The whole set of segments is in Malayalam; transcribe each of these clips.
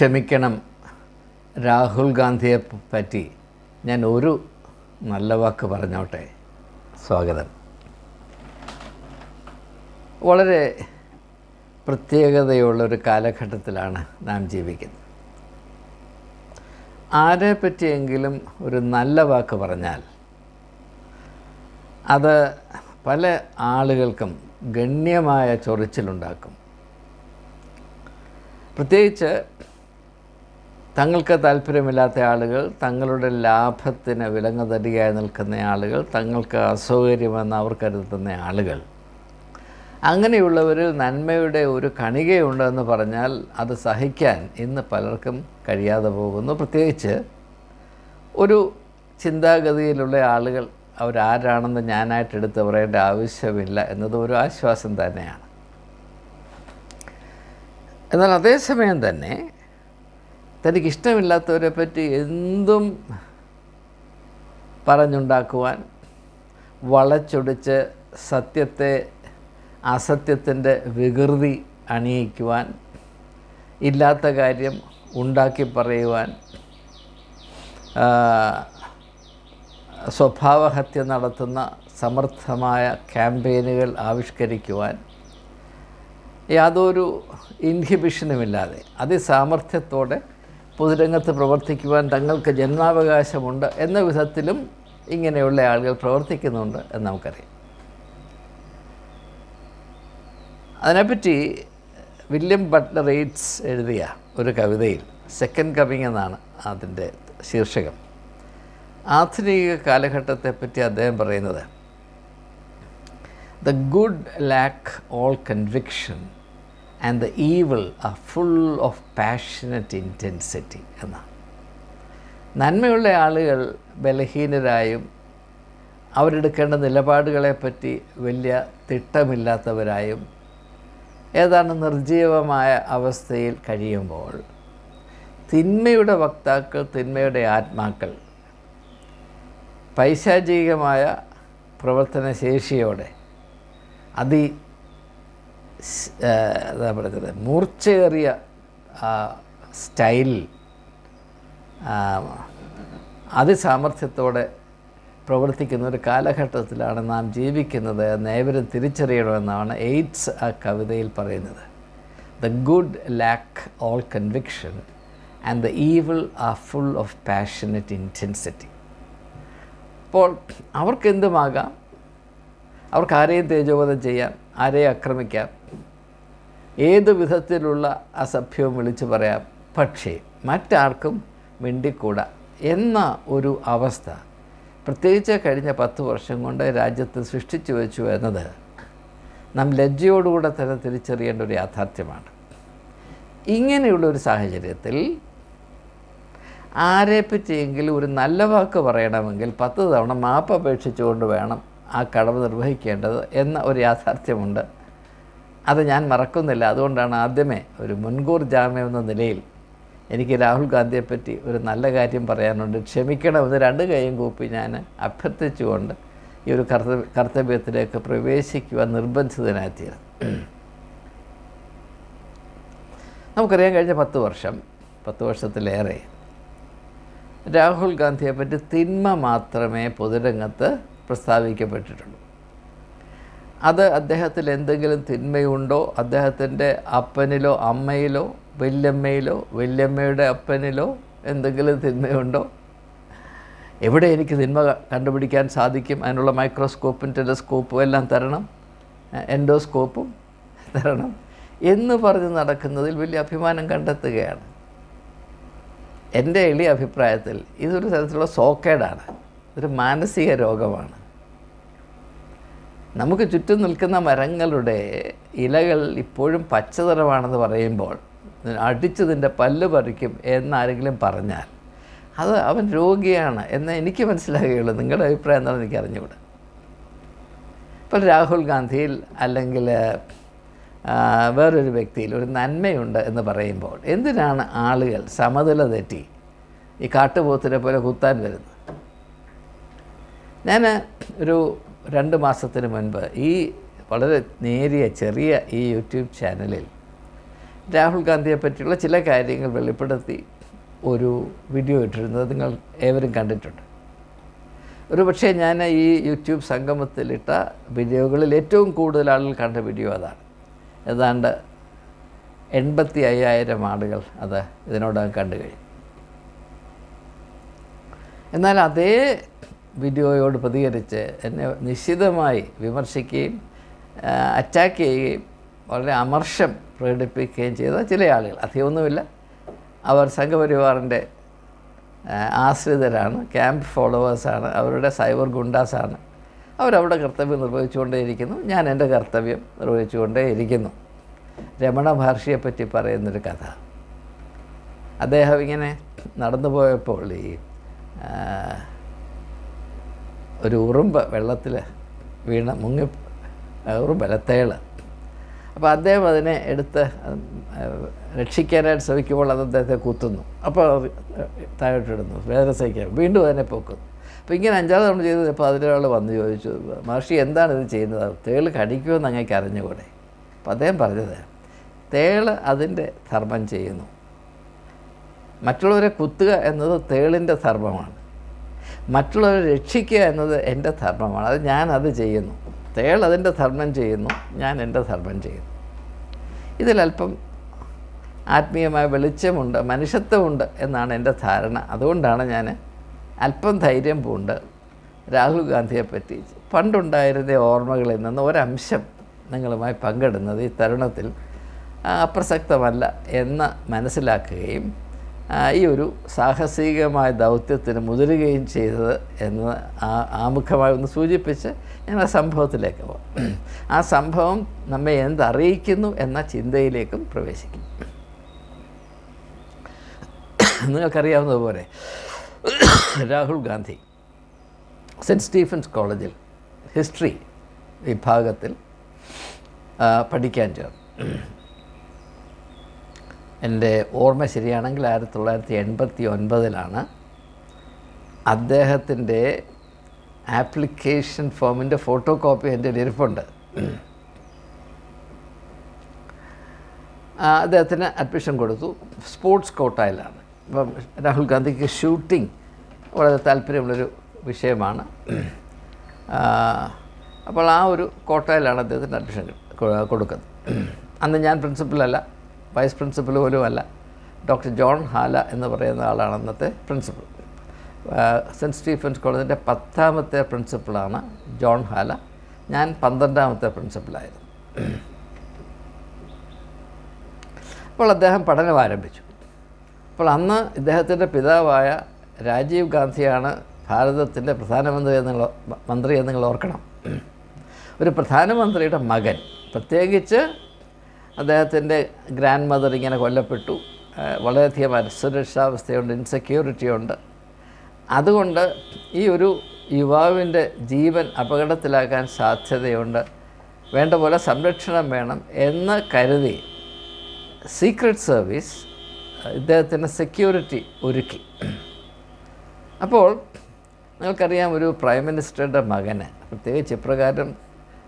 ക്ഷമിക്കണം രാഹുൽ ഗാന്ധിയെ പറ്റി ഞാൻ ഒരു നല്ല വാക്ക് പറഞ്ഞോട്ടെ. സ്വാഗതം. വളരെ പ്രത്യേകതയുള്ളൊരു കാലഘട്ടത്തിലാണ് നാം ജീവിക്കുന്നത്. ആരെ പറ്റിയെങ്കിലും ഒരു നല്ല വാക്ക് പറഞ്ഞാൽ അത് പല ആളുകൾക്കും ഗണ്യമായ ചൊറിച്ചിലുണ്ടാക്കും. പ്രത്യേകിച്ച് തങ്ങൾക്ക് താല്പര്യമില്ലാത്ത ആളുകൾ തങ്ങളുടെ ലാഭത്തിന് വിലങ്ങതടിയായി നിൽക്കുന്ന ആളുകൾ തങ്ങൾക്ക് അസൗകര്യമെന്ന് അവർ കരുതുന്ന ആളുകൾ. അങ്ങനെയുള്ളവരിൽ നന്മയുടെ ഒരു കണികയുണ്ടെന്ന് പറഞ്ഞാൽ അത് സഹിക്കാൻ ഇന്ന് പലർക്കും കഴിയാതെ പോകുന്നു. പ്രത്യേകിച്ച് ഒരു ചിന്താഗതിയിലുള്ള ആളുകൾ അവരാരാണെന്ന് ഞാനായിട്ട് എടുത്ത് പറയേണ്ട ആവശ്യമില്ല എന്നത് ഒരു ആശ്വാസം തന്നെയാണ്. എന്നാൽ അതേസമയം തന്നെ തനിക്ക് ഇഷ്ടമില്ലാത്തവരെ പറ്റി എന്തും പറഞ്ഞുണ്ടാക്കുവാൻ വളച്ചൊടിച്ച് സത്യത്തെ അസത്യത്തിന്റെ വികൃതി അണിയിക്കുവാൻ ഇല്ലാത്ത കാര്യം ഉണ്ടാക്കി പറയുവാൻ സ്വഭാവഹത്യ നടത്തുന്ന സമർത്ഥമായ ക്യാമ്പയിനുകൾ ആവിഷ്കരിക്കുവാൻ യാതൊരു ഇൻഹിബിഷനുമില്ലാതെ അതിസാമർഥ്യത്തോടെ പൊതുരംഗത്ത് പ്രവർത്തിക്കുവാൻ തങ്ങൾക്ക് ജന്മാവകാശമുണ്ട് എന്ന വിധത്തിലും ഇങ്ങനെയുള്ള ആളുകൾ പ്രവർത്തിക്കുന്നുണ്ട് എന്ന് നമുക്കറിയാം. അതിനെപ്പറ്റി വില്യം ബട്ട്ലർ റേറ്റ്സ് എഴുതിയ ഒരു കവിതയിൽ സെക്കൻഡ് കമ്മിങ് എന്നാണ് അതിന്റെ ശീർഷകം. ആധുനിക കാലഘട്ടത്തെപ്പറ്റി അദ്ദേഹം പറയുന്നത് the good lack all conviction and the evil are full of passionate intensity എന്നാണ്. നന്മയുള്ള ആളുകൾ ബലഹീനരായും അവരെടുക്കേണ്ട നിലപാടുകളെപ്പറ്റി വലിയ തിട്ടമില്ലാത്തവരായും ഏതാണ്ട് നിർജീവമായ അവസ്ഥയിൽ കഴിയുമ്പോൾ തിന്മയുടെ വക്താക്കൾ തിന്മയുടെ ആത്മാക്കൾ പൈശാചികമായ പ്രവർത്തനശേഷിയോടെ അതി എന്താ പറയുന്നത് മൂർച്ചയേറിയ സ്റ്റൈലിൽ അതിസാമർഥ്യത്തോടെ പ്രവർത്തിക്കുന്ന ഒരു കാലഘട്ടത്തിലാണ് നാം ജീവിക്കുന്നത്. എന്ന് ഏവരും തിരിച്ചറിയണമെന്നാണ് എയ്ഡ്സ് ആ കവിതയിൽ പറയുന്നത്. The good lack all conviction and the evil are full of passionate intensity അപ്പോൾ അവർക്കെന്തുമാകാം അവർക്ക് ആരെയും തേജോവധം ചെയ്യാം ആരെയും ആക്രമിക്കാം? ഏത് വിധത്തിലുള്ള അസഭ്യവും വിളിച്ചു പറയാം. പക്ഷേ മറ്റാർക്കും മിണ്ടിക്കൂടാ. എന്ന ഒരു അവസ്ഥ. പ്രത്യേകിച്ച് കഴിഞ്ഞ പത്ത് വർഷം കൊണ്ട് രാജ്യത്ത് സൃഷ്ടിച്ചു വെച്ചു എന്നത് നാം ലജ്ജയോടുകൂടെ തന്നെ തിരിച്ചറിയേണ്ട ഒരു യാഥാർത്ഥ്യമാണ്. ഇങ്ങനെയുള്ള ഒരു സാഹചര്യത്തിൽ ആരെപ്പറ്റിയെങ്കിലും ഒരു നല്ല വാക്ക് പറയണമെങ്കിൽ പത്ത് തവണ മാപ്പ് അപേക്ഷിച്ചുകൊണ്ട് വേണം ആ കടമ നിർവഹിക്കേണ്ടത് എന്ന ഒരു യാഥാർത്ഥ്യമുണ്ട്. അത് ഞാൻ മറക്കുന്നില്ല. അതുകൊണ്ടാണ് ആദ്യമേ ഒരു മുൻകൂർ ജാമ്യം എന്ന നിലയിൽ എനിക്ക് രാഹുൽ ഗാന്ധിയെപ്പറ്റി ഒരു നല്ല കാര്യം പറയാനുണ്ട്. ക്ഷമിക്കണമെന്ന് രണ്ട് കൈയും കൂപ്പി ഞാൻ അഭ്യർത്ഥിച്ചുകൊണ്ട് ഈ ഒരു കർത്തവ്യ കർത്തവ്യത്തിലേക്ക് പ്രവേശിക്കുവാൻ നിർബന്ധിതനായിത്തീരുന്നു നമുക്കറിയാൻ കഴിഞ്ഞ പത്ത് വർഷം പത്ത് വർഷത്തിലേറെ രാഹുൽ ഗാന്ധിയെപ്പറ്റി തിന്മ മാത്രമേ പൊതുരംഗത്ത് പ്രസ്താവിക്കപ്പെട്ടിട്ടുള്ളൂ. അത് അദ്ദേഹത്തിൽ എന്തെങ്കിലും തിന്മയുണ്ടോ? അദ്ദേഹത്തിന്റെ അപ്പനിലോ അമ്മയിലോ വല്യമ്മയിലോ വല്യമ്മയുടെ അപ്പനിലോ എന്തെങ്കിലും തിന്മയുണ്ടോ? എവിടെ എനിക്ക് തിന്മ കണ്ടുപിടിക്കാൻ സാധിക്കും? അതിനുള്ള മൈക്രോസ്കോപ്പും ടെലസ്കോപ്പും എല്ലാം തരണം. എൻഡോസ്കോപ്പും തരണം. എന്ന് പറഞ്ഞ് നടക്കുന്നതിൽ വലിയ അഭിമാനം കണ്ടെത്തുകയാണ്. എന്റെ എളിയ അഭിപ്രായത്തിൽ ഇതൊരു തരത്തിലുള്ള സോക്കേഡാണ് ഇതൊരു മാനസിക രോഗമാണ്. നമുക്ക് ചുറ്റും നിൽക്കുന്ന മരങ്ങളുടെ ഇലകൾ ഇപ്പോഴും പച്ചതരമാണെന്ന് പറയുമ്പോൾ അടിച്ചതിന്റെ പല്ല് പറിക്കും എന്നാരെങ്കിലും പറഞ്ഞാൽ അത് അവൻ രോഗിയാണ് എന്ന് എനിക്ക് മനസ്സിലാകുകയുള്ളൂ നിങ്ങളുടെ അഭിപ്രായം എന്താണെന്ന് എനിക്ക് അറിഞ്ഞുകൂടാ. ഇപ്പോൾ രാഹുൽ ഗാന്ധിയിൽ അല്ലെങ്കിൽ വേറൊരു വ്യക്തിയിൽ ഒരു നന്മയുണ്ട് എന്ന് പറയുമ്പോൾ എന്തിനാണ് ആളുകൾ സമനില തെറ്റി ഈ കാട്ടുപോത്തിനെ പോലെ കുത്താൻ വരുന്നത്? ഞാൻ ഒരു രണ്ട് മാസത്തിന് മുൻപ് ഈ വളരെ നേരിയ ചെറിയ ഈ യൂട്യൂബ് ചാനലിൽ രാഹുൽ ഗാന്ധിയെ പറ്റിയുള്ള ചില കാര്യങ്ങൾ വെളിപ്പെടുത്തി ഒരു വീഡിയോ ഇട്ടിരുന്നത് നിങ്ങൾ ഏവരും കണ്ടിട്ടുണ്ട്. ഒരു പക്ഷേ ഞാൻ ഈ യൂട്യൂബ് സംഗമത്തിലിട്ട വീഡിയോകളിൽ ഏറ്റവും കൂടുതൽ ആളുകൾ കണ്ട വീഡിയോ അതാണ്. ഏതാണ്ട് എൺപത്തി അയ്യായിരം ആളുകൾ അത് ഇതിനോടകം കണ്ടു കഴിഞ്ഞു. എന്നാൽ അതേ വീഡിയോയോട് പ്രതികരിച്ച് എന്നെ നിശ്ചിതമായി വിമർശിക്കുകയും അറ്റാക്ക് ചെയ്യുകയും വളരെ അമർഷം പ്രകടിപ്പിക്കുകയും ചെയ്ത ചില ആളുകൾ. അധികമൊന്നുമില്ല. അവർ സംഘപരിവാറിന്റെ ആശ്രിതരാണ്. ക്യാമ്പ് ഫോളോവേഴ്സാണ് അവരുടെ സൈബർ ഗുണ്ടാസാണ് അവരവിടെ കർത്തവ്യം നിർവഹിച്ചുകൊണ്ടേയിരിക്കുന്നു. ഞാൻ എന്റെ കർത്തവ്യം നിർവഹിച്ചുകൊണ്ടേയിരിക്കുന്നു. രമണ മഹർഷിയെപ്പറ്റി പറയുന്നൊരു കഥ. അദ്ദേഹം ഇങ്ങനെ നടന്നു പോയപ്പോൾ ഈ ഒരു ഉറുമ്പ് വെള്ളത്തിൽ വീണ മുങ്ങി ഉറുമ്പല്ല തേൾ അപ്പോൾ അദ്ദേഹം അതിനെ എടുത്ത് രക്ഷിക്കാനായിട്ട് ശ്രമിക്കുമ്പോൾ അത് അദ്ദേഹത്തെ കുത്തുന്നു. അപ്പോൾ താഴോട്ടിടുന്നു വേദന സഹിക്കാൻ. വീണ്ടും അതിനെ പൊക്കുന്നു. അപ്പോൾ ഇങ്ങനെ അഞ്ചാറ് തവണ ചെയ്തത് ഇപ്പോൾ അതിലൊരാൾ വന്ന് ചോദിച്ചു മഹർഷി എന്താണ് ഇത് ചെയ്യുന്നത്? തേൾ കടിക്കുമെന്ന് അങ്ങേക്ക് അറിഞ്ഞുകൂടെ? അപ്പോൾ അദ്ദേഹം പറഞ്ഞത് തേൾ അതിന്റെ ധർമ്മം ചെയ്യുന്നു. മറ്റുള്ളവരെ കുത്തുക എന്നത് തേളിന്റെ ധർമ്മമാണ്. മറ്റുള്ളവരെ രക്ഷിക്കുക എന്നത് എന്റെ ധർമ്മമാണ്. അത് ഞാൻ അത് ചെയ്യുന്നു. തേൾ അതിന്റെ ധർമ്മം ചെയ്യുന്നു. ഞാൻ എന്റെ ധർമ്മം ചെയ്യുന്നു. ഇതിലല്പം ആത്മീയമായ വെളിച്ചമുണ്ട് മനുഷ്യത്വമുണ്ട് എന്നാണ് എന്റെ ധാരണ. അതുകൊണ്ടാണ് ഞാൻ അല്പം ധൈര്യം പൂണ്ട് രാഹുൽ ഗാന്ധിയെപ്പറ്റി പണ്ടുണ്ടായിരുന്ന ഓർമ്മകളിൽ നിന്ന് ഒരംശം നിങ്ങളുമായി പങ്കിടുന്നത് ഈ തരുണത്തിൽ അപ്രസക്തമല്ല എന്ന് മനസ്സിലാക്കുകയും ഈ ഒരു സാഹസികമായ ദൗത്യത്തിന് മുതിരുകയും ചെയ്തത് എന്ന് ആ ആമുഖമായി ഒന്ന് സൂചിപ്പിച്ച് ഞാൻ ആ സംഭവത്തിലേക്ക് പോകാം. ആ സംഭവം നമ്മെ എന്തറിയിക്കുന്നു എന്ന ചിന്തയിലേക്കും പ്രവേശിക്കും. നിങ്ങൾക്കറിയാവുന്നതുപോലെ രാഹുൽ ഗാന്ധി സെന്റ് സ്റ്റീഫൻസ് കോളേജിൽ ഹിസ്റ്ററി വിഭാഗത്തിൽ പഠിക്കാൻ ചേർന്നു. എന്റെ ഓർമ്മ ശരിയാണെങ്കിൽ ആയിരത്തി തൊള്ളായിരത്തി എൺപത്തി ഒൻപതിലാണ് അദ്ദേഹത്തിന്റെ ആപ്ലിക്കേഷൻ ഫോമിന്റെ ഫോട്ടോ കോപ്പി എന്റെ ഇരിപ്പുണ്ട് അദ്ദേഹത്തിന് അഡ്മിഷൻ കൊടുത്തു. സ്പോർട്സ് കോട്ടായിലാണ്. ഇപ്പം രാഹുൽ ഗാന്ധിക്ക് ഷൂട്ടിംഗ് വളരെ താല്പര്യമുള്ളൊരു വിഷയമാണ്. അപ്പോൾ ആ ഒരു കോട്ടയിലാണ് അദ്ദേഹത്തിന് അഡ്മിഷൻ കൊടുക്കുന്നത്. അന്ന് ഞാൻ പ്രിൻസിപ്പലല്ല. വൈസ് പ്രിൻസിപ്പൽ പോലും അല്ല ഡോക്ടർ ജോൺ ഹാല എന്ന് പറയുന്ന ആളാണ് അന്നത്തെ പ്രിൻസിപ്പൽ സെന്റ് സ്റ്റീഫൻസ് കോളേജിന്റെ പത്താമത്തെ പ്രിൻസിപ്പളാണ് ജോൺ ഹാല ഞാൻ പന്ത്രണ്ടാമത്തെ പ്രിൻസിപ്പളായിരുന്നു അപ്പോൾ അദ്ദേഹം പഠനം ആരംഭിച്ചു. അപ്പോൾ അന്ന് ഇദ്ദേഹത്തിന്റെ പിതാവായ രാജീവ് ഗാന്ധിയാണ് ഭാരതത്തിന്റെ പ്രധാനമന്ത്രി എന്നുള്ള മന്ത്രി എന്ന് നിങ്ങൾ ഓർക്കണം. ഒരു പ്രധാനമന്ത്രിയുടെ മകൻ. പ്രത്യേകിച്ച് അദ്ദേഹത്തിന്റെ ഗ്രാൻഡ് മദർ ഇങ്ങനെ കൊല്ലപ്പെട്ടു. വളരെയധികം അസുരക്ഷാവസ്ഥയുണ്ട് ഇൻസെക്യൂരിറ്റി ഉണ്ട്. അതുകൊണ്ട് ഈ ഒരു യുവാവിന്റെ ജീവൻ അപകടത്തിലാക്കാൻ സാധ്യതയുണ്ട്. വേണ്ട പോലെ സംരക്ഷണം വേണം എന്ന് കരുതി സീക്രട്ട് സർവീസ് ഇദ്ദേഹത്തിന് സെക്യൂരിറ്റി ഒരുക്കി. അപ്പോൾ നിങ്ങൾക്കറിയാം ഒരു പ്രൈം മിനിസ്റ്ററുടെ മകന് പ്രത്യേകിച്ച് ഇപ്രകാരം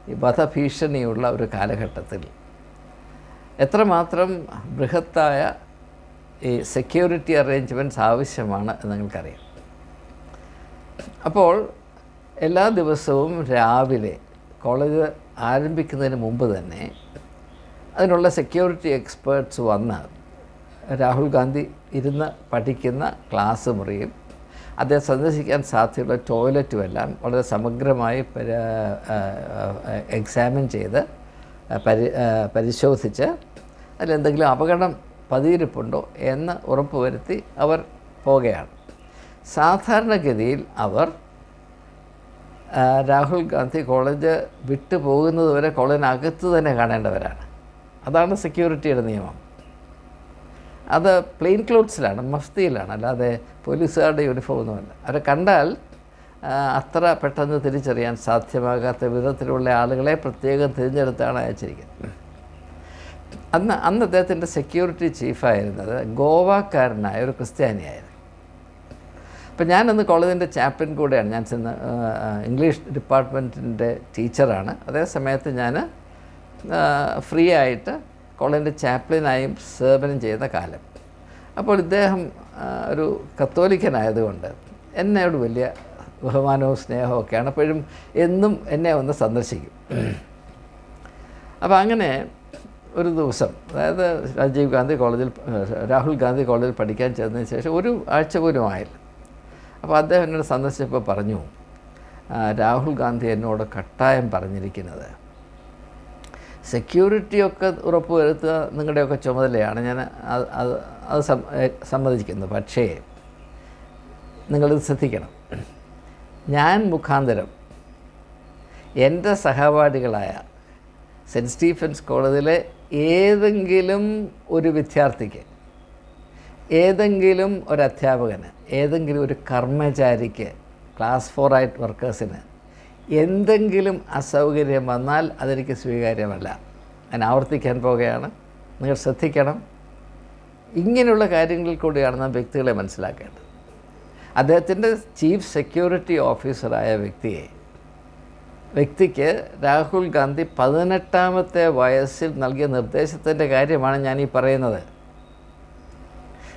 വധഭീഷണിയുള്ള ഒരു കാലഘട്ടത്തിൽ എത്രമാത്രം ബൃഹത്തായ ഈ സെക്യൂരിറ്റി അറേഞ്ച്മെന്റ്സ് ആവശ്യമാണ് എന്ന് നിങ്ങൾക്കറിയാം. അപ്പോൾ എല്ലാ ദിവസവും രാവിലെ കോളേജ് ആരംഭിക്കുന്നതിന് മുമ്പ് തന്നെ അതിനുള്ള സെക്യൂരിറ്റി എക്സ്പേർട്സ് വന്ന് രാഹുൽ ഗാന്ധി ഇരുന്ന് പഠിക്കുന്ന ക്ലാസ് മുറിയും അദ്ദേഹം സന്ദർശിക്കാൻ സാധ്യതയുള്ള ടോയ്ലറ്റും എല്ലാം വളരെ സമഗ്രമായി എക്സാമിൻ ചെയ്ത് പരി പരിശോധിച്ച് അതിലെന്തെങ്കിലും അപകടം പതിയിരിപ്പുണ്ടോ എന്ന് ഉറപ്പുവരുത്തി അവർ പോകുകയാണ് സാധാരണഗതിയിൽ അവർ രാഹുൽ ഗാന്ധി കോളേജ് വിട്ടു പോകുന്നത് വരെ കോളേജിനകത്ത് തന്നെ കാണേണ്ടവരാണ്. അതാണ് സെക്യൂരിറ്റിയുടെ നിയമം. അത് പ്ലെയിൻ ക്ലോത്ത്സിലാണ് മഫ്തിയിലാണ് അല്ലാതെ പോലീസുകാരുടെ യൂണിഫോം ഒന്നുമല്ല. അവരെ കണ്ടാൽ അത്ര പെട്ടെന്ന് തിരിച്ചറിയാൻ സാധ്യമാകാത്ത വിധത്തിലുള്ള ആളുകളെ പ്രത്യേകം തിരഞ്ഞെടുത്താണ് അയച്ചിരിക്കുന്നത്. അന്ന് അന്ന് അദ്ദേഹത്തിന്റെ സെക്യൂരിറ്റി ചീഫായിരുന്നത് ഗോവാക്കാരനായ ഒരു ക്രിസ്ത്യാനിയായിരുന്നു. അപ്പം ഞാനന്ന് കോളേജിന്റെ ചാപ്റ്റൻ കൂടെയാണ്. ഞാൻ ചെന്ന് ഇംഗ്ലീഷ് ഡിപ്പാർട്ട്മെന്റിന്റെ ടീച്ചറാണ് അതേ സമയത്ത് ഞാൻ ഫ്രീ ആയിട്ട് കോളേജിന്റെ ചാപ്ലിനായും സേവനം ചെയ്യുന്ന കാലം. അപ്പോൾ ഇദ്ദേഹം ഒരു കത്തോലിക്കനായതുകൊണ്ട് എന്നോട് വലിയ ബഹുമാനവും സ്നേഹവും ഒക്കെയാണ് അപ്പോഴും എന്നും എന്നെ ഒന്ന് സന്ദർശിക്കും. അപ്പോൾ അങ്ങനെ ഒരു ദിവസം. അതായത് രാജീവ് ഗാന്ധി കോളേജിൽ രാഹുൽ ഗാന്ധി കോളേജിൽ പഠിക്കാൻ ചേർന്നതിന് ശേഷം ഒരു ആഴ്ച പോലും ആയില്ല. അപ്പോൾ അദ്ദേഹം എന്നോട് സന്ദർശിച്ചപ്പോൾ പറഞ്ഞു രാഹുൽ ഗാന്ധി എന്നോട് കട്ടായം പറഞ്ഞിരിക്കുന്നത്. സെക്യൂരിറ്റിയൊക്കെ ഉറപ്പുവരുത്തുക നിങ്ങളുടെയൊക്കെ ചുമതലയാണ്. ഞാൻ അത് അത് അത് സമ്മതിക്കുന്നു പക്ഷേ നിങ്ങളിത് ശ്രദ്ധിക്കണം. ഞാൻ മുഖാന്തരം എന്റെ സഹപാഠികളായ സെന്റ് സ്റ്റീഫൻസ് കോളേജിലെ ഏതെങ്കിലും ഒരു വിദ്യാർത്ഥിക്ക് ഏതെങ്കിലും ഒരു അധ്യാപകന് ഏതെങ്കിലും ഒരു കർമ്മചാരിക്ക് ക്ലാസ് ഫോർ ആയിട്ട് വർക്കേഴ്സിന് എന്തെങ്കിലും അസൗകര്യം വന്നാൽ അതെനിക്ക് സ്വീകാര്യമല്ല. ഞാൻ ആവർത്തിക്കാൻ പോകുകയാണ് നിങ്ങൾ ശ്രദ്ധിക്കണം. ഇങ്ങനെയുള്ള കാര്യങ്ങളിൽ കൂടിയാണ് നാം വ്യക്തികളെ മനസ്സിലാക്കേണ്ടത്. അദ്ദേഹത്തിന്റെ ചീഫ് സെക്യൂരിറ്റി ഓഫീസറായ വ്യക്തിയെ വ്യക്തിക്ക് രാഹുൽ ഗാന്ധി പതിനെട്ടാമത്തെ വയസ്സിൽ നൽകിയ നിർദ്ദേശത്തിന്റെ കാര്യമാണ് ഞാൻ ഈ പറയുന്നത്.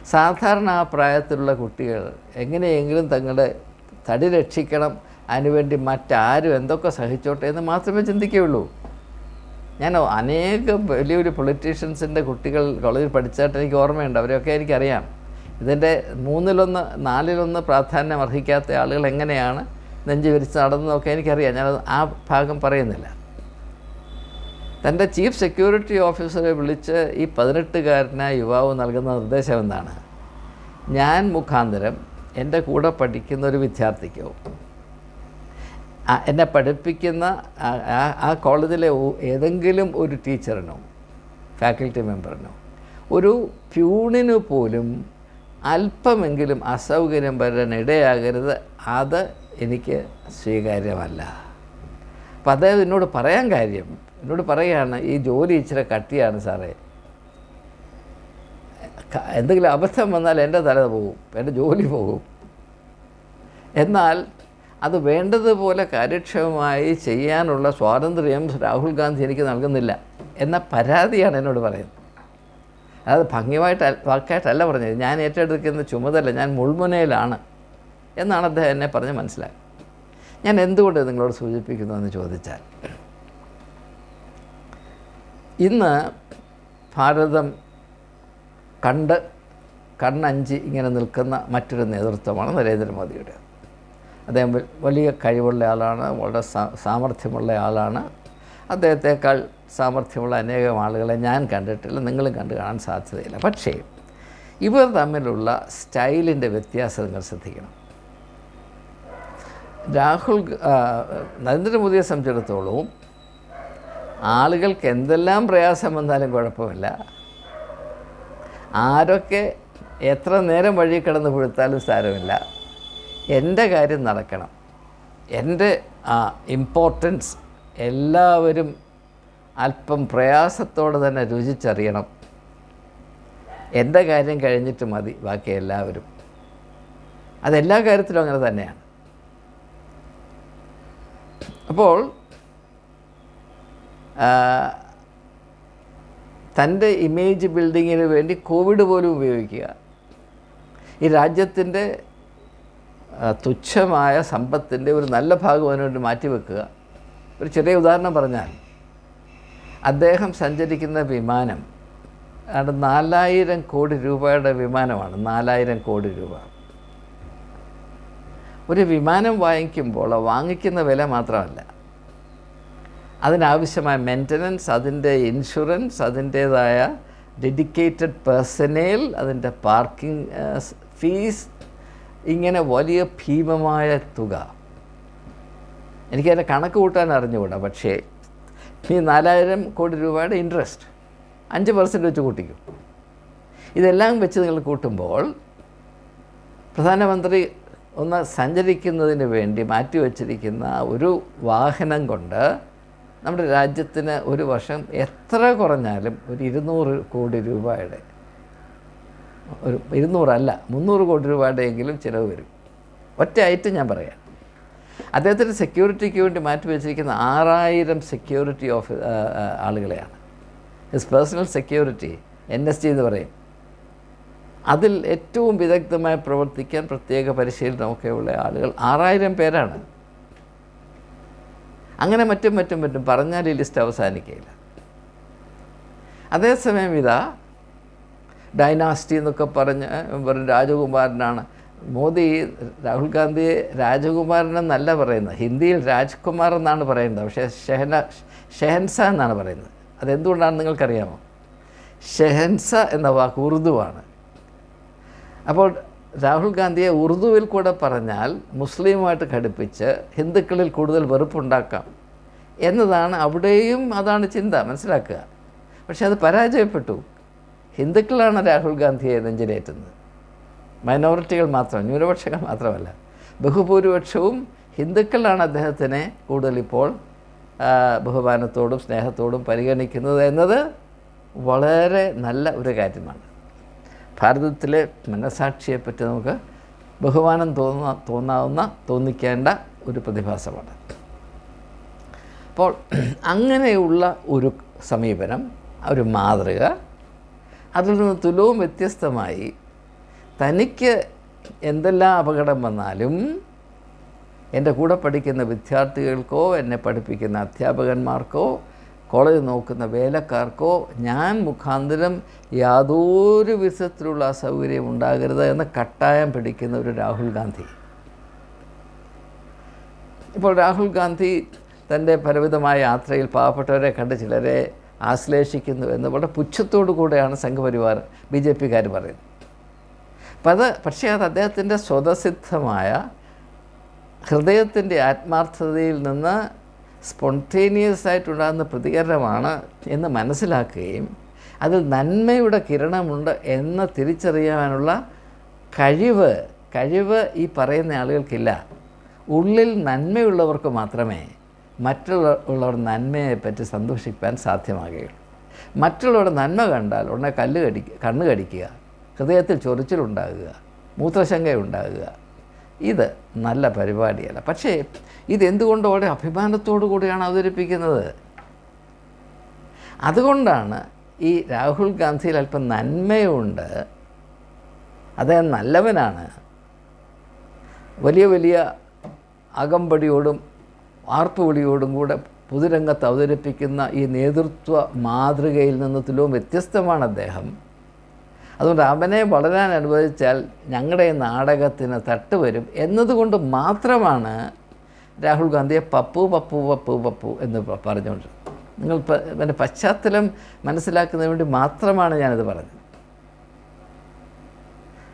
സാധാരണ ആ പ്രായത്തിലുള്ള കുട്ടികൾ എങ്ങനെയെങ്കിലും തങ്ങളുടെ തടി രക്ഷിക്കണം അതിനുവേണ്ടി മറ്റാരും എന്തൊക്കെ സഹിച്ചോട്ടെ എന്ന് മാത്രമേ ചിന്തിക്കുകയുള്ളൂ. ഞാൻ അനേകം വലിയ വലിയ പൊളിറ്റീഷ്യൻസിന്റെ കുട്ടികൾ കോളേജിൽ പഠിച്ചായിട്ട് എനിക്ക് ഓർമ്മയുണ്ട് അവരെയൊക്കെ എനിക്കറിയാം. ഇതിന്റെ മൂന്നിലൊന്ന് നാലിലൊന്ന് പ്രാധാന്യം അർഹിക്കാത്ത ആളുകൾ എങ്ങനെയാണ്? നെഞ്ചു വിരിച്ച് നടന്നതൊക്കെ എനിക്കറിയാം. ഞാൻ ആ ഭാഗം പറയുന്നില്ല. തന്റെ ചീഫ് സെക്യൂരിറ്റി ഓഫീസറെ വിളിച്ച് ഈ പതിനെട്ടുകാരനായ യുവാവ് നൽകുന്ന നിർദ്ദേശം എന്താണ്? ഞാൻ മുഖാന്തരം എന്റെ കൂടെ പഠിക്കുന്ന ഒരു വിദ്യാർത്ഥിക്കോ എന്നെ പഠിപ്പിക്കുന്ന ആ- കോളേജിലെ ഏതെങ്കിലും ഒരു ടീച്ചറിനോ ഫാക്കൽറ്റി മെമ്പറിനോ ഒരു പ്യൂണിന് പോലും അല്പമെങ്കിലും അസൗകര്യം വരാൻ ഇടയാകരുത്. അത് എനിക്ക് സ്വീകാര്യമല്ല. അപ്പം അദ്ദേഹം എന്നോട് പറയാൻ കാര്യം എന്നോട് പറയുകയാണ് ഈ ജോലി ഇച്ചിരി കട്ടിയാണ് സാറേ. എന്തെങ്കിലും അബദ്ധം വന്നാൽ എന്റെ തല പോകും എന്റെ ജോലി പോകും. എന്നാൽ അത് വേണ്ടതുപോലെ കാര്യക്ഷമമായി ചെയ്യാനുള്ള സ്വാതന്ത്ര്യം രാഹുൽ ഗാന്ധി എനിക്ക് നൽകുന്നില്ല എന്ന പരാതിയാണ് എന്നോട് പറയുന്നത്. അതായത് ഭംഗിയായിട്ട് വാക്കായിട്ടല്ല പറഞ്ഞത്. ഞാൻ ഏറ്റെടുക്കുന്ന ചുമതല ഞാൻ മുൾമുനയിലാണ്. എന്നാണ് അദ്ദേഹം എന്നെ പറഞ്ഞ് മനസ്സിലാക്കി ഞാൻ എന്തുകൊണ്ട് നിങ്ങളോട് സൂചിപ്പിക്കുന്നു എന്ന് ചോദിച്ചാൽ ഇന്ന് ഭാരതം കണ്ട് കണ്ണഞ്ചി ഇങ്ങനെ നിൽക്കുന്ന മറ്റൊരു നേതൃത്വമാണ് നരേന്ദ്രമോദിയുടെ. അദ്ദേഹം വലിയ കഴിവുള്ള ആളാണ് വളരെ സാമർഥ്യമുള്ള ആളാണ്. അദ്ദേഹത്തെക്കാൾ സാമർഥ്യമുള്ള അനേകം ആളുകളെ ഞാൻ കണ്ടിട്ടില്ല നിങ്ങളും കണ്ടു കാണാൻ സാധ്യതയില്ല. പക്ഷേ ഇവർ തമ്മിലുള്ള സ്റ്റൈലിന്റെ വ്യത്യാസം നിങ്ങൾ ശ്രദ്ധിക്കണം. രാഹുൽ നരേന്ദ്രമോദിയെ സംബന്ധിച്ചിടത്തോളം ആളുകൾക്ക് എന്തെല്ലാം പ്രയാസം വന്നാലും കുഴപ്പമില്ല. ആരൊക്കെ എത്ര നേരം വഴി കിടന്ന് കൊടുത്താലും സാരമില്ല. എന്റെ കാര്യം നടക്കണം. എന്റെ ആ ഇമ്പോർട്ടൻസ് എല്ലാവരും അല്പം പ്രയാസത്തോടെ തന്നെ രുചിച്ചറിയണം. എന്റെ കാര്യം കഴിഞ്ഞിട്ട് മതി ബാക്കി എല്ലാവരും. അതെല്ലാ കാര്യത്തിലും അങ്ങനെ തന്നെയാണ്. അപ്പോൾ തന്റെ ഇമേജ് ബിൽഡിങ്ങിന് വേണ്ടി കോവിഡ് പോലും ഉപയോഗിക്കുക. ഈ രാജ്യത്തിന്റെ തുച്ഛമായ സമ്പത്തിന്റെ ഒരു നല്ല ഭാഗം അതിനുവേണ്ടി മാറ്റിവെക്കുക ഒരു ചെറിയ ഉദാഹരണം പറഞ്ഞാൽ അദ്ദേഹം സഞ്ചരിക്കുന്ന വിമാനം അത് നാലായിരം കോടി രൂപയുടെ വിമാനമാണ്. നാലായിരം കോടി രൂപ. ഒരു വിമാനം വാങ്ങിക്കുമ്പോൾ വാങ്ങിക്കുന്ന വില മാത്രമല്ല. അതിനാവശ്യമായ മെയിന്റനൻസ് അതിന്റെ ഇൻഷുറൻസ് അതിന്റേതായ ഡെഡിക്കേറ്റഡ് പേഴ്സണേൽ അതിന്റെ പാർക്കിംഗ് ഫീസ് ഇങ്ങനെ വലിയ ഭീമമായ തുക. എനിക്കതിന്റെ കണക്ക് കൂട്ടാൻ അറിഞ്ഞുകൂടാ പക്ഷേ ഈ നാലായിരം കോടി രൂപയുടെ ഇൻട്രസ്റ്റ് അഞ്ച് പെർസെന്റ് വെച്ച് കൂട്ടിക്കും. ഇതെല്ലാം വെച്ച് നിങ്ങൾ കൂട്ടുമ്പോൾ പ്രധാനമന്ത്രി ഒന്ന് സഞ്ചരിക്കുന്നതിന് വേണ്ടി മാറ്റിവെച്ചിരിക്കുന്ന ഒരു വാഹനം കൊണ്ട് നമ്മുടെ രാജ്യത്തിന് ഒരു വർഷം എത്ര കുറഞ്ഞാലും ഒരു ഇരുന്നൂറ് കോടി രൂപയുടെ ഒരു ഇരുന്നൂറല്ല മുന്നൂറ് കോടി രൂപയുടെ എങ്കിലും ചിലവ് വരും. ഒറ്റ ഐറ്റം ഞാൻ പറയാം. അദ്ദേഹത്തിന്റെ സെക്യൂരിറ്റിക്ക് വേണ്ടി മാറ്റി വെച്ചിരിക്കുന്ന ആറായിരം സെക്യൂരിറ്റി ഓഫീ ആളുകളെയാണ്. His personal security N S G എന്ന് പറയും. അതിൽ ഏറ്റവും വിദഗ്ധമായി പ്രവർത്തിക്കാൻ പ്രത്യേക പരിശീലനമൊക്കെ ഉള്ള ആളുകൾ ആറായിരം പേരാണ്. അങ്ങനെ മറ്റും മറ്റും മറ്റും പറഞ്ഞാൽ ഈ ലിസ്റ്റ് അവസാനിക്കുകയില്ല. അതേസമയം ഇതാ ഡൈനാസ്റ്റി എന്നൊക്കെ പറഞ്ഞ് രാജകുമാരനാണ്. മോദി രാഹുൽ ഗാന്ധിയെ രാജകുമാരൻ എന്നല്ല പറയുന്നത്. ഹിന്ദിയിൽ രാജ്കുമാർ എന്നാണ് പറയുന്നത്. പക്ഷേ ഷെഹന ഷെഹൻസ എന്നാണ് പറയുന്നത്. അതെന്തുകൊണ്ടാണ് നിങ്ങൾക്കറിയാമോ? ഷെഹൻസ എന്ന വാക്ക് ഉറുദുവാണ്. അപ്പോൾ രാഹുൽ ഗാന്ധിയെ ഉറുദുവിൽ കൂടെ പറഞ്ഞാൽ മുസ്ലിമുമായിട്ട് ഘടിപ്പിച്ച് ഹിന്ദുക്കളിൽ കൂടുതൽ വെറുപ്പുണ്ടാക്കാം എന്നതാണ് അവിടെയും അതാണ് ചിന്ത മനസ്സിലാക്കുക. പക്ഷേ അത് പരാജയപ്പെട്ടു. ഹിന്ദുക്കളാണ് രാഹുൽ ഗാന്ധിയെ നെഞ്ചിലേറ്റുന്നത്. മൈനോറിറ്റികൾ മാത്രം ന്യൂനപക്ഷങ്ങൾ മാത്രമല്ല. ബഹുഭൂരിപക്ഷവും ഹിന്ദുക്കളാണ് അദ്ദേഹത്തിനെ ആ, ബഹുമാനത്തോടും സ്നേഹത്തോടും പരിഗണിക്കുന്നത് എന്നത് വളരെ നല്ല ഒരു കാര്യമാണ്. ഭാരതത്തിലെ മനസാക്ഷിയെപ്പറ്റി നമുക്ക് ബഹുമാനം തോന്നുന്ന തോന്നാവുന്ന തോന്നിക്കേണ്ട ഒരു പ്രതിഭാസമാണ്. അപ്പോൾ അങ്ങനെയുള്ള ഒരു സമീപനം ഒരു മാതൃക അതിൽ നിന്ന് തുലവും വ്യത്യസ്തമായി തനിക്ക് എന്തെല്ലാം അപകടം വന്നാലും എന്റെ കൂടെ പഠിക്കുന്ന വിദ്യാർത്ഥികൾക്കോ എന്നെ പഠിപ്പിക്കുന്ന അധ്യാപകന്മാർക്കോ കോളേജ് നോക്കുന്ന വേലക്കാർക്കോ ഞാൻ മുഖാന്തരം യാതൊരു വിധത്തിലുള്ള അസൗകര്യം ഉണ്ടാകരുത് എന്ന് കട്ടായം പിടിക്കുന്ന ഒരു രാഹുൽ ഗാന്ധി. ഇപ്പോൾ രാഹുൽ ഗാന്ധി തന്റെ പരവിധമായ യാത്രയിൽ പാവപ്പെട്ടവരെ കണ്ട് ചിലരെ ആശ്ലേഷിക്കുന്നു എന്ന് വളരെ പുച്ഛത്തോടു കൂടെയാണ് സംഘപരിവാർ ബി ജെ പിക്കാർ പറയുന്നത്. അപ്പം അത് പക്ഷേ അത് അദ്ദേഹത്തിന്റെ സ്വതസിദ്ധമായ ഹൃദയത്തിന്റെ ആത്മാർത്ഥതയിൽ നിന്ന് സ്പോണ്ടേനിയസ് ആയിട്ടുണ്ടാകുന്ന പ്രതികരണമാണ് എന്ന് മനസ്സിലാക്കുകയും അതിൽ നന്മയുടെ കിരണമുണ്ട് എന്ന് തിരിച്ചറിയാനുള്ള കഴിവ് കഴിവ് ഈ പറയുന്ന ആളുകൾക്കില്ല. ഉള്ളിൽ നന്മയുള്ളവർക്ക് മാത്രമേ മറ്റുള്ളവർ നന്മയെപ്പറ്റി സന്തോഷിക്കാൻ സാധ്യമാകുകയുള്ളൂ. മറ്റുള്ളവരുടെ നന്മ കണ്ടാൽ ഉടനെ കല്ല് കടിക്കുക കണ്ണ് കടിക്കുക ഹൃദയത്തിൽ ചൊറിച്ചിലുണ്ടാകുക മൂത്രശങ്കയുണ്ടാകുക ഇത് നല്ല പരിപാടിയല്ല. പക്ഷേ ഇതെന്തുകൊണ്ട് വളരെ അഭിമാനത്തോടു കൂടിയാണ് അവതരിപ്പിക്കുന്നത്? അതുകൊണ്ടാണ് ഈ രാഹുൽ ഗാന്ധിയിൽ അല്പം നന്മയുണ്ട്. അദ്ദേഹം നല്ലവനാണ്. വലിയ വലിയ അകമ്പടിയോടും ആർപ്പുവിളിയോടും കൂടെ പൊതുരംഗത്ത് അവതരിപ്പിക്കുന്ന ഈ നേതൃത്വ മാതൃകയിൽ നിന്ന് തുലവും വ്യത്യസ്തമാണ് അദ്ദേഹം. അതുകൊണ്ട് അവനെ വളരാൻ അനുവദിച്ചാൽ ഞങ്ങളുടെ നാടകത്തിന് തട്ടുവരും എന്നതുകൊണ്ട് മാത്രമാണ് രാഹുൽ ഗാന്ധിയെ പപ്പു പപ്പു പപ്പു പപ്പു എന്ന് പറഞ്ഞുകൊണ്ട്. നിങ്ങൾ എന്റെ പശ്ചാത്തലം മനസ്സിലാക്കുന്നതിന് വേണ്ടി മാത്രമാണ് ഞാനിത് പറഞ്ഞത്.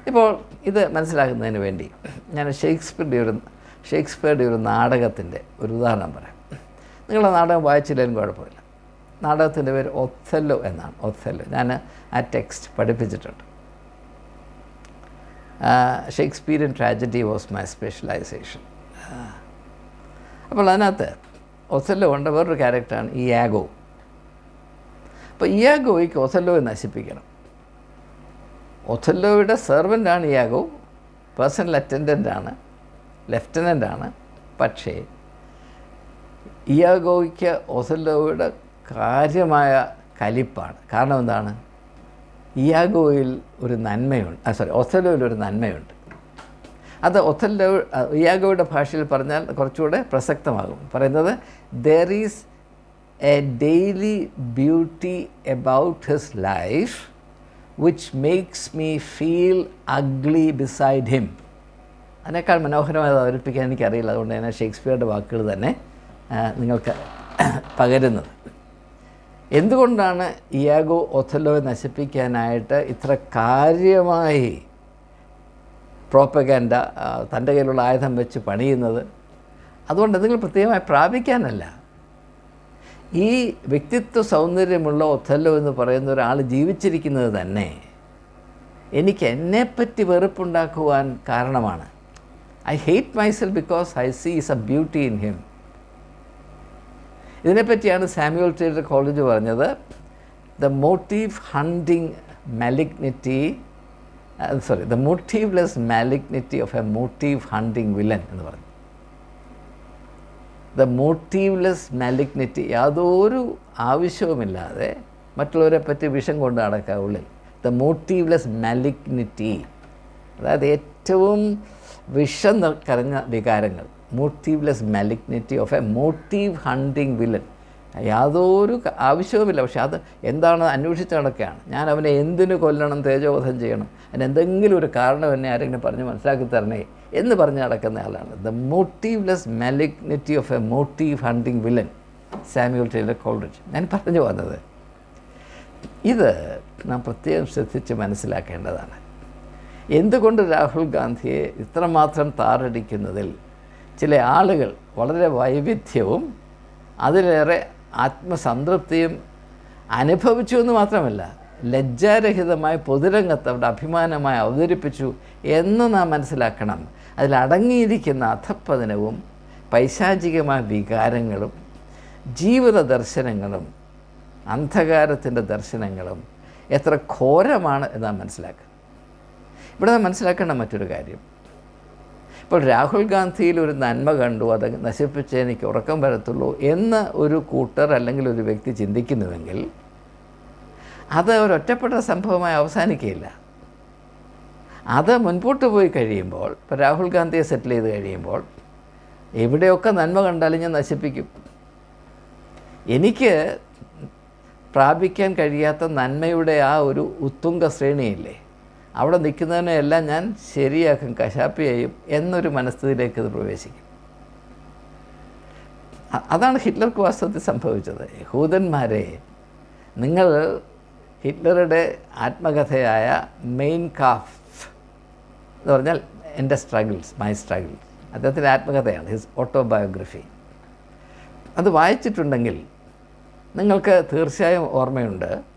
ഇപ്പോൾ ഇത് മനസ്സിലാക്കുന്നതിന് വേണ്ടി ഞാൻ ഷേക്സ്പിയറുടെ ഒരു ഷേക്സ്പിയറുടെ ഒരു നാടകത്തിന്റെ ഒരു ഉദാഹരണം പറയാം. നിങ്ങളുടെ നാടകം വായിച്ചില്ലെങ്കിലും കുഴപ്പമില്ല. നാടകത്തിന്റെ പേര് ഒത്തെല്ലോ എന്നാണ്. ഒത്തെല്ലോ. ഞാൻ ആ ടെക്സ്റ്റ് പഠിപ്പിച്ചിട്ടുണ്ട്. Shakespearean tragedy was my specialization അപ്പോൾ അതിനകത്ത് ഒസല്ലോ കൊണ്ട് വേറൊരു ക്യാരക്ടറാണ് ഇയാഗോ. അപ്പോൾ ഇയാഗോയ്ക്ക് ഒസല്ലോയെ നശിപ്പിക്കണം. ഒസല്ലോയുടെ സെർവന്റാണ് ഇയാഗോ. പേഴ്സണൽ അറ്റൻഡന്റാണ് ലെഫ്റ്റനന്റാണ് പക്ഷേ ഇയാഗോയ്ക്ക് ഒസല്ലോയുടെ കാര്യമായ കലിപ്പാണ്. കാരണം എന്താണ്? ഇയാഗോയിൽ ഒരു നന്മയുണ്ട്. സോറി ഒസലോയിൽ ഒരു നന്മയുണ്ട്. അത് ഒത്തല്ലോ ഇയാഗോയുടെ ഭാഷയിൽ പറഞ്ഞാൽ കുറച്ചുകൂടെ പ്രസക്തമാകും. പറയുന്നത് there is a daily beauty about his life which makes me feel ugly beside him അതിനേക്കാൾ മനോഹരമായി അത് അവതരിപ്പിക്കാൻ എനിക്കറിയില്ല. അതുകൊണ്ട് തന്നെ ഷേക്സ്പിയറുടെ വാക്കുകൾ തന്നെ നിങ്ങൾക്ക് പകരുന്നത്. എന്തുകൊണ്ടാണ് ഇയാഗോ ഒഥലോയെ നശിപ്പിക്കാനായിട്ട് ഇത്ര കാര്യമായി പ്രോപ്പഗാൻഡ തന്റെ കയ്യിലുള്ള ആയുധം വെച്ച് പണിയുന്നത്? അതുകൊണ്ട് എന്തെങ്കിലും പ്രത്യേകമായി പ്രാപിക്കാനല്ല. ഈ വ്യക്തിത്വ സൗന്ദര്യമുള്ള ഒഥല്ലോ എന്ന് പറയുന്ന ഒരാൾ ജീവിച്ചിരിക്കുന്നത് തന്നെ എനിക്ക് എന്നെപ്പറ്റി വെറുപ്പുണ്ടാക്കുവാൻ കാരണമാണ്. I hate myself because I see is a beauty in him ഇതിനെപ്പറ്റിയാണ് Samuel Taylor Coleridge പറഞ്ഞത്. The motive hunting malignity sorry the motiveless malignity of a motive hunting villain എന്ന് പറഞ്ഞു. ദ മോട്ടീവ്ലെസ് മാലിഗ്നിറ്റി യാതൊരു ആവശ്യവുമില്ലാതെ മറ്റുള്ളവരെ പറ്റി വിഷം കൊണ്ട് നടക്കുക ഉള്ളിൽ. ദ മോട്ടീവ്ലെസ് മാലിഗ്നിറ്റി അതായത് ഏറ്റവും വിഷം കരഞ്ഞ വികാരങ്ങൾ. Motiveless malignity of a motive hunting villain. യാതൊരു ആവശ്യവുമില്ല. പക്ഷെ അത് എന്താണ് അന്വേഷിച്ച് നടക്കുകയാണ്. ഞാൻ അവനെ എന്തിനു കൊല്ലണം തേജോവധം ചെയ്യണം അതിന് എന്തെങ്കിലും ഒരു കാരണം എന്നെ ആരെങ്കിലും പറഞ്ഞ് മനസ്സിലാക്കി തരണേ എന്ന് പറഞ്ഞ് നടക്കുന്ന ആളാണ്. The motiveless malignity of a motive hunting villain Samuel Taylor Coleridge ഞാൻ പറഞ്ഞു വന്നത് ഇത് നാം പ്രത്യേകം ശ്രദ്ധിച്ച് മനസ്സിലാക്കേണ്ടതാണ്. എന്തുകൊണ്ട് രാഹുൽ ഗാന്ധിയെ ഇത്രമാത്രം താറടിക്കുന്നതിൽ ചില ആളുകൾ വളരെ വൈവിധ്യവും അതിലേറെ ആത്മസംതൃപ്തിയും അനുഭവിച്ചു എന്ന് മാത്രമല്ല ലജ്ജാരഹിതമായി പൊതുരംഗത്ത് അവരുടെ അഭിമാനമായി അവതരിപ്പിച്ചു എന്ന് നാം മനസ്സിലാക്കണം. അതിലടങ്ങിയിരിക്കുന്ന അധപ്പതനവും പൈശാചികമായ വികാരങ്ങളും ജീവിത ദർശനങ്ങളും അന്ധകാരത്തിന്റെ ദർശനങ്ങളും എത്ര ഘോരമാണ് എന്ന് നാം മനസ്സിലാക്കുക ഇവിടെ നാം മനസ്സിലാക്കേണ്ട മറ്റൊരു കാര്യം. ഇപ്പോൾ രാഹുൽ ഗാന്ധിയിൽ ഒരു നന്മ കണ്ടു അത് നശിപ്പിച്ച് എനിക്ക് ഉറക്കം വരത്തുള്ളൂ എന്ന് ഒരു കൂട്ടർ അല്ലെങ്കിൽ ഒരു വ്യക്തി ചിന്തിക്കുന്നുവെങ്കിൽ അത് ഒരൊറ്റപ്പെട്ട സംഭവമായി അവസാനിക്കുകയില്ല. അത് മുൻപോട്ട് പോയി കഴിയുമ്പോൾ ഇപ്പോൾ രാഹുൽ ഗാന്ധിയെ സെറ്റിൽ ചെയ്ത് കഴിയുമ്പോൾ എവിടെയൊക്കെ നന്മ കണ്ടാലും ഞാൻ നശിപ്പിക്കും. എനിക്ക് പ്രാപിക്കാൻ കഴിയാത്ത നന്മയുടെ ആ ഒരു ഉത്തുംഗ ശ്രേണിയില്ലേ? അവിടെ നിൽക്കുന്നതിനെല്ലാം ഞാൻ ശരിയാക്കും കശാപ്പ് ചെയ്യും എന്നൊരു മനസ്ഥിതിയിലേക്ക് ഇത് പ്രവേശിക്കും. അതാണ് ഹിറ്റ്ലർക്ക് വാസ്തവത്തിൽ സംഭവിച്ചത്. യഹൂദന്മാരെ നിങ്ങൾ ഹിറ്റ്ലറുടെ ആത്മകഥയായ മെയിൻ കാഫ് എന്ന് പറഞ്ഞാൽ എന്റെ സ്ട്രഗിൾസ് മൈ സ്ട്രഗിൾസ് അദ്ദേഹത്തിന്റെ ആത്മകഥയാണ് ഹിസ് ഓട്ടോബയോഗ്രഫി. അത് വായിച്ചിട്ടുണ്ടെങ്കിൽ നിങ്ങൾക്ക് തീർച്ചയായും ഓർമ്മയുണ്ട്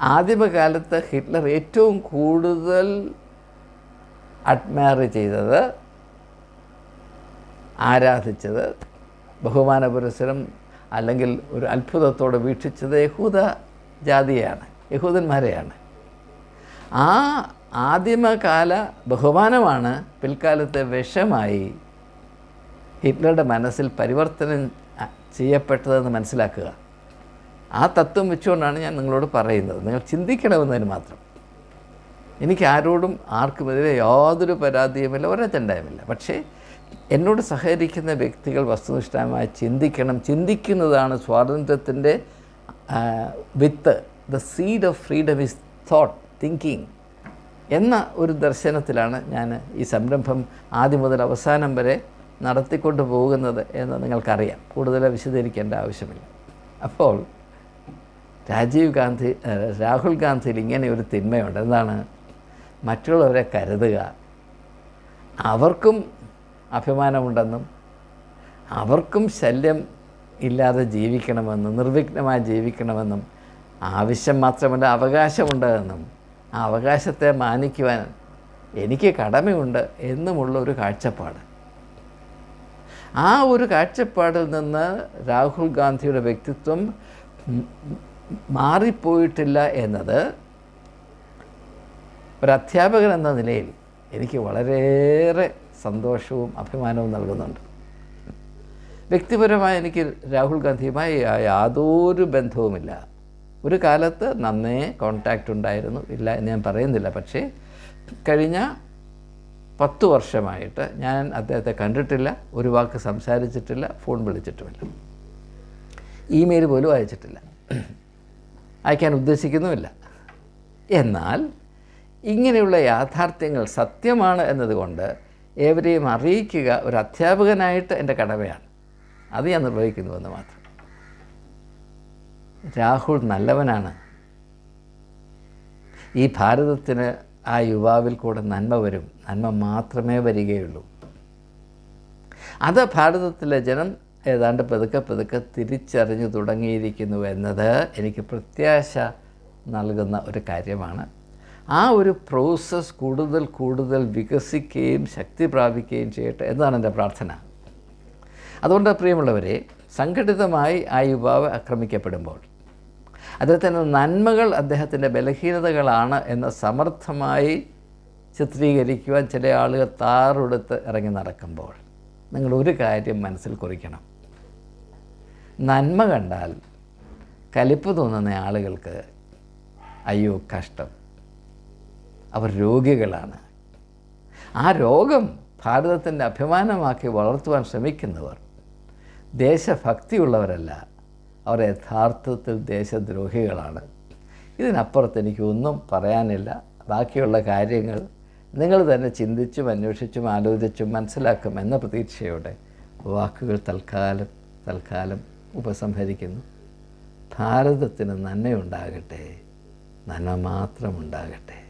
ആദ്യമകാലത്ത് ഹിറ്റ്ലർ ഏറ്റവും കൂടുതൽ അഡ്മയർ ചെയ്തത് ആരാധിച്ചത് ബഹുമാന പുരസരം അല്ലെങ്കിൽ ഒരു അത്ഭുതത്തോടെ വീക്ഷിച്ചത് യഹൂദ ജാതിയാണ് യഹൂദന്മാരെയാണ്. ആ ആദിമകാല ബഹുമാനമാണ് പിൽക്കാലത്തെ വിഷമായി ഹിറ്റ്ലറുടെ മനസ്സിൽ പരിവർത്തനം ചെയ്യപ്പെട്ടതെന്ന് മനസ്സിലാക്കുക. ആ തത്വം വെച്ചുകൊണ്ടാണ് ഞാൻ നിങ്ങളോട് പറയുന്നത്. നിങ്ങൾ ചിന്തിക്കണമെന്നതിന് മാത്രം. എനിക്ക് ആരോടും ആർക്കുമെതിരെ യാതൊരു പരാതിയുമില്ല ഒരജണ്ടയുമില്ല പക്ഷേ എന്നോട് സഹകരിക്കുന്ന വ്യക്തികൾ വസ്തുനിഷ്ഠമായി ചിന്തിക്കണം. ചിന്തിക്കുന്നതാണ് സ്വാതന്ത്ര്യത്തിന്റെ വിത്ത്. The seed of freedom is thought thinking എന്ന ഒരു ദർശനത്തിലാണ് ഞാൻ ഈ സംരംഭം ആദ്യം മുതൽ അവസാനം വരെ നടത്തിക്കൊണ്ട് പോകുന്നത് എന്ന് നിങ്ങൾക്കറിയാം. കൂടുതൽ വിശദീകരിക്കേണ്ട ആവശ്യമില്ല. അപ്പോൾ രാജീവ് ഗാന്ധി രാഹുൽ ഗാന്ധിയിൽ ഇങ്ങനെ ഒരു തിന്മയുണ്ട്. എന്താണ്? മറ്റുള്ളവരെ കരുതുക. അവർക്കും അഭിമാനമുണ്ടെന്നും അവർക്കും ശല്യം ഇല്ലാതെ ജീവിക്കണമെന്നും നിർവിഘ്നമായി ജീവിക്കണമെന്നും ആവശ്യം മാത്രമല്ല അവകാശമുണ്ടെന്നും ആ അവകാശത്തെ മാനിക്കുവാൻ എനിക്ക് കടമയുണ്ട് എന്നുമുള്ള ഒരു കാഴ്ചപ്പാട്. ആ ഒരു കാഴ്ചപ്പാടിൽ നിന്ന് രാഹുൽ ഗാന്ധിയുടെ വ്യക്തിത്വം മാറിപ്പോയിട്ടില്ല എന്നത് അധ്യാപകൻ എന്ന നിലയിൽ എനിക്ക് വളരെയേറെ സന്തോഷവും അഭിമാനവും നൽകുന്നുണ്ട്. വ്യക്തിപരമായി എനിക്ക് രാഹുൽ ഗാന്ധിയുമായി യാതൊരു ബന്ധവുമില്ല. ഒരു കാലത്ത് നന്നേ കോണ്ടാക്റ്റ് ഉണ്ടായിരുന്നു. ഇല്ല എന്ന് ഞാൻ പറയുന്നില്ല. പക്ഷേ കഴിഞ്ഞ പത്ത് വർഷമായിട്ട് ഞാൻ അദ്ദേഹത്തെ കണ്ടിട്ടില്ല. ഒരു വാക്ക് സംസാരിച്ചിട്ടില്ല. ഫോൺ വിളിച്ചിട്ടുമില്ല. ഇമെയിൽ പോലും അയച്ചിട്ടില്ല. അയക്കാൻ ഉദ്ദേശിക്കുന്നുമില്ല. എന്നാൽ ഇങ്ങനെയുള്ള യാഥാർത്ഥ്യങ്ങൾ സത്യമാണ് എന്നതുകൊണ്ട് ഏവരെയും അറിയിക്കുക ഒരു അധ്യാപകനായിട്ട് എന്റെ കടമയാണ്. അത് ഞാൻ നിർവഹിക്കുന്നുവെന്ന് മാത്രം. രാഹുൽ നല്ലവനാണ്. ഈ ഭാരതത്തിന് ആ യുവാവിൽ കൂടെ നന്മ വരും. നന്മ മാത്രമേ വരികയുള്ളൂ. അത് ഭാരതത്തിലെ ജനം ഏതാണ്ട് പതുക്കെ പതുക്കെ തിരിച്ചറിഞ്ഞു തുടങ്ങിയിരിക്കുന്നു എന്നത് എനിക്ക് പ്രത്യാശ നൽകുന്ന ഒരു കാര്യമാണ്. ആ ഒരു പ്രോസസ്സ് കൂടുതൽ കൂടുതൽ വികസിക്കുകയും ശക്തി പ്രാപിക്കുകയും ചെയ്യട്ടെ എന്നാണ് എന്റെ പ്രാർത്ഥന. അതുകൊണ്ട് പ്രിയമുള്ളവരെ സംഘടിതമായി ആ യുവാവ് ആക്രമിക്കപ്പെടുമ്പോൾ അദ്ദേഹത്തിന്റെ നന്മകൾ അദ്ദേഹത്തിന്റെ ബലഹീനതകളാണ് എന്ന് സമർത്ഥമായി ചിത്രീകരിക്കുവാൻ ചില ആളുകൾ താറെടുത്ത് ഇറങ്ങി നടക്കുമ്പോൾ നിങ്ങൾ ഒരു കാര്യം മനസ്സിൽ കുറിക്കണം. നന്മ കണ്ടാൽ കലിപ്പ് തോന്നുന്ന ആളുകൾക്ക് അയ്യോ കഷ്ടം. അവർ രോഗികളാണ്. ആ രോഗം ഭാരതത്തിന്റെ അഭിമാനമാക്കി വളർത്തുവാൻ ശ്രമിക്കുന്നവർ ദേശഭക്തിയുള്ളവരല്ല അവർ യഥാർത്ഥത്തിൽ ദേശദ്രോഹികളാണ്. ഇതിനപ്പുറത്ത് എനിക്കൊന്നും പറയാനില്ല. ബാക്കിയുള്ള കാര്യങ്ങൾ നിങ്ങൾ തന്നെ ചിന്തിച്ചും അന്വേഷിച്ചും ആലോചിച്ചും മനസ്സിലാക്കും എന്ന പ്രതീക്ഷയോടെ വാക്കുകൾ തൽക്കാലം തൽക്കാലം ഉപസംഹരിക്കുന്നു. ഭാരതത്തിന് നന്മയുണ്ടാകട്ടെ നന്മ മാത്രമുണ്ടാകട്ടെ.